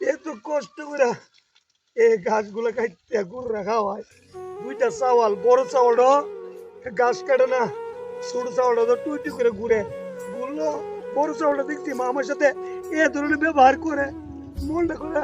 এত কষ্ট করে এই গাছগুলো কাটতে গরু রাখা হয়। দুইটা চাওয়াল, বড় চাওয়ালটা, গাছ কাটে না, ছোট চাওয়ালটা তো টুইটি করে ঘুরে। ঘুরলো বড় চাওয়ালটা দেখছি, মা আমার সাথে এ ধরনের ব্যবহার করে। মনটা করে,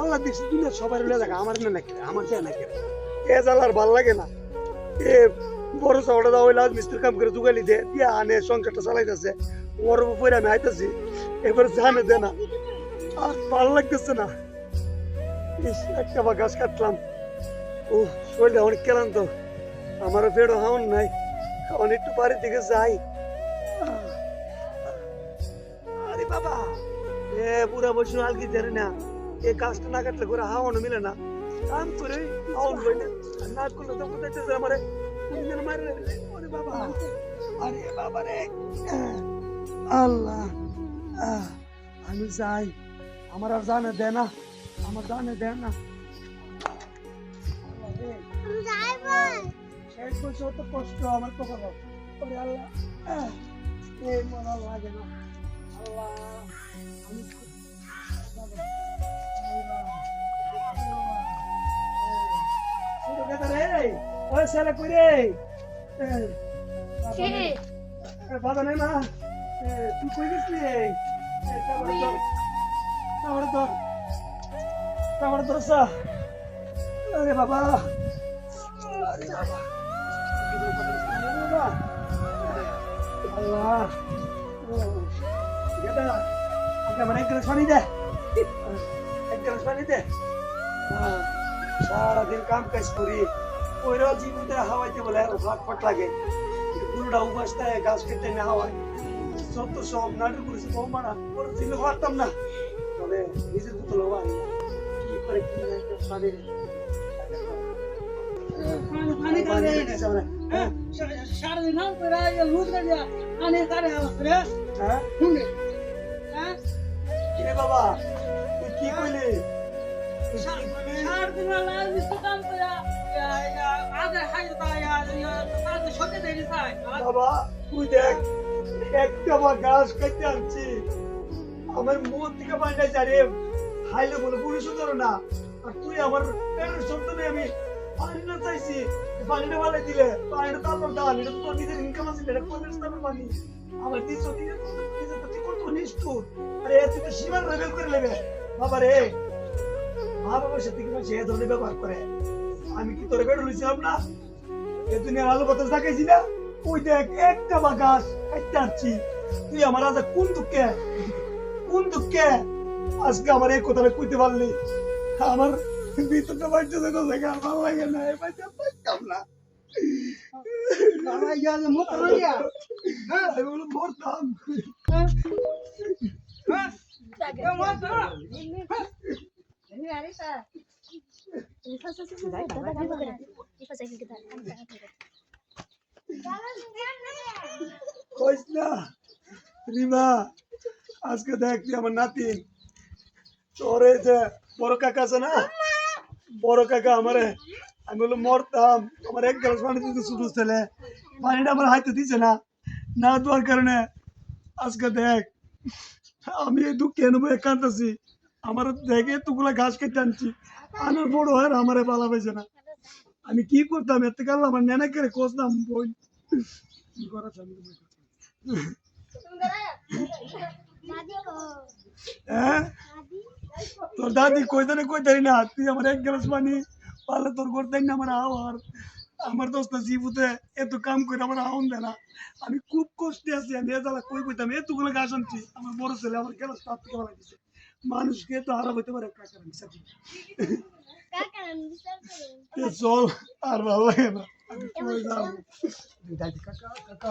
আল্লাহ দেখছি দুনিয়া সবাই রইলে দেখা আমার না নাকি, আমার চেয়ে নাকি। এ জ্বালার ভালো লাগে না। এ বড় চাওয়ালটা দাও লাজ মিস্ত্রি কাম করে জুগালি দে আনে, সংসারটা চালাইতেছে। ওর উপরে আমি আইতেছি, এবার জানে দে না। আর ভালো লাগতেছে না। ইস একটা বা গাছ কাটলাম। ও শরীরটা অনেক তো আমারও পেটও হাওন নাই। এখন একটু বাড়ির দিকে যাই। আরে বাবা। এ পুরা বসে আলগি ধরে না। এই গাছটা না কাটলে করে হাওয়ানো মিলে না। কাম করে হাওন বই না। না করলে তো কোথায় আমারে? মারে ওরে বাবা। আরে বাবা রে আল্লাহ। আমি যাই। আমার আর জানে দে না আমার জানে দে না। শেষ তো কষ্ট আমার তো বাবা। ওরে আল্লাহ এই মন লাগে না। আল্লাহ আমি ওই ছেলে? নেই। না তুই কই গেছিলি? তারপরে ধর, ধর, সা। আরে বাবা। আরে বাবা। আল্লাহ। বেটা আগে আমার এক গ্লাস পানি দে। এক গ্লাস পানি দে। সারাদিন কাম কাজ করি। ওইরা জীবনতে হাওয়াইতে বলে ফাট ফাট লাগে। পুরোটা উপাস গাছ কেটে না হাওয়ায় যত সব নাটক করেছে বউ মারা ওরা ছিল পারতাম না। তবে নিজের পুতুল হওয়া কি। করে কি না একটা পানি পানি পানি কাটে না। করে লুজ করে পানি কাটে আমার হ্যাঁ? শুনে হ্যাঁ? কিরে বাবা? তুই কি কইলি তুই কি কইলি সারাদিন লাল মিষ্টি কাম করে সত্যি দেরি বাবা তুই দেখ একটা গাছ কেটে আনছি। আমার মুখ থেকে পানিটা যারে হাইলে বলে পুরুষ ধরো না। আর তুই আমার শব্দ নেই আমি পানি চাইছি পানিটা ভালো দিলে, পানিটা তারপর দান, এটা তো তোর নিজের ইনকাম আছে, এটা কোনের স্থাপের পানি আমার দিচ্ছ নিজের নিজের কত নিষ্ঠুর। আরে তুই তো সীমার লেভেল করে নেবে। বাবা রে, মা বাবার সাথে কি সে ধরনের ব্যবহার করে? আমি কি তোর বেড়ে লইছিলাম না? এ দুনিয়ার আলো বাতাস দেখাইছি না? ওই দেখ, একটা বাগাস একটা তুই আমার আজ কোন দুঃখে? কোন দুঃখে? আজকে আমার এই কথাটা কইতে পারলি। আমার ভিতরটা বাড়তে দেখো দেখে আর ভালো লাগে না এই বাড়িতে পাইতাম না। হ্যাঁ মরতাম। হ্যাঁ এ মত কইস না রিমা। আজকে দেখ তুই আমার নাতিন তোর এই যে বড় কাকা আছে না, বড় কাকা আমারে, আমি বললাম, মরতাম, আমার এক গ্লাস পানি দিতে শুরু ছেলে। পানিটা আমার হাইতে দিছে না না দেওয়ার কারণে আজকে দেখ, আমি এই দুঃখে নেব কাঁদতেছি। আমার দেখে, এতগুলা ঘাস কেটে আনছি। আনার বড় হয় আর আমারে পালা পেয়েছে না। আমি কি করতাম? এত কাল আমার নেনা করে কোসতাম বই। কি করা তোর দাদি কইতে না কইতে না তুই আমার এক গ্লাস পানি পালে তোর করতে না আমার আওয়ার আমার দোস্ত জীবুতে এত কাম করে আমার আউন দেয় না আমি খুব কষ্টে আছি আমি এ জ্বালা কই কইতাম এতগুলো গাছ আনছি আমার বড় ছেলে আমার গ্লাস তার থেকে ভালো দিছে মানুষকে তো হারা হইতে পারে কাকার হিসাবে এ চল আর ভালো লাগে না আমি কই যাব দাদি কাকা কাকা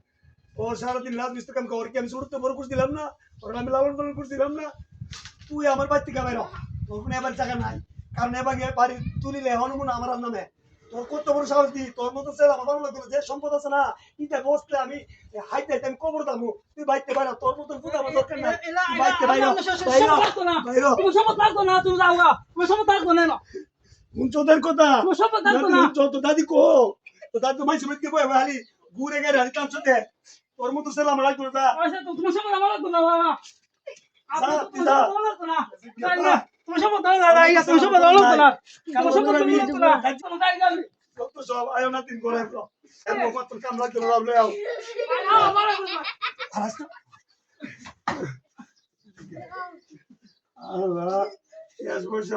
ও সারাদিন রাজমিস্ত্রি কাম করে কি আমি ছোট বড় করে দিলাম না ওর আমি লালন পালন করে দিলাম না তুই আমার বাড়ি থেকে হ। তোর কোনো এবার জায়গা নাই কারণ এবার বাড়ি তুলিলে হনুমন আমার নামে তোর কত বড় সাহস দি তোর মতো ছেলে আমার ভালো লাগল যে সম্পদ আছে না ইটা বসলে আমি হাইতে হাইতে আমি কবর দামু তুই বাইতে বাইরা তোর মতন ফুট আমার দরকার নাই বাইতে বাইরা বাইরা বাইরা তুমি সব থাকতো না তুমি যাও তুমি সব থাকতো না মুঞ্চোদের কথা তুমি সব থাকতো না তো দাদি কো তো দাদি মাইসে বেঁধে বয়ে হালি ঘুরে গেলে হালি কাম তোর মতো ছেলে আমার লাগতো না আচ্ছা তো তুমি সব আমার লাগতো না বাবা।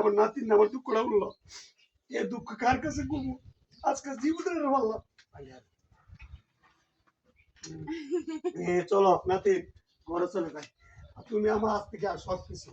আমার নাতিন আমার দুঃখ উঠল। এ দুঃখ কার কাছে কমু আজকে জীবনের এ চলো নাতি ঘরে চলে যাই। তুমি আমার আজ থেকে আর সব কিছু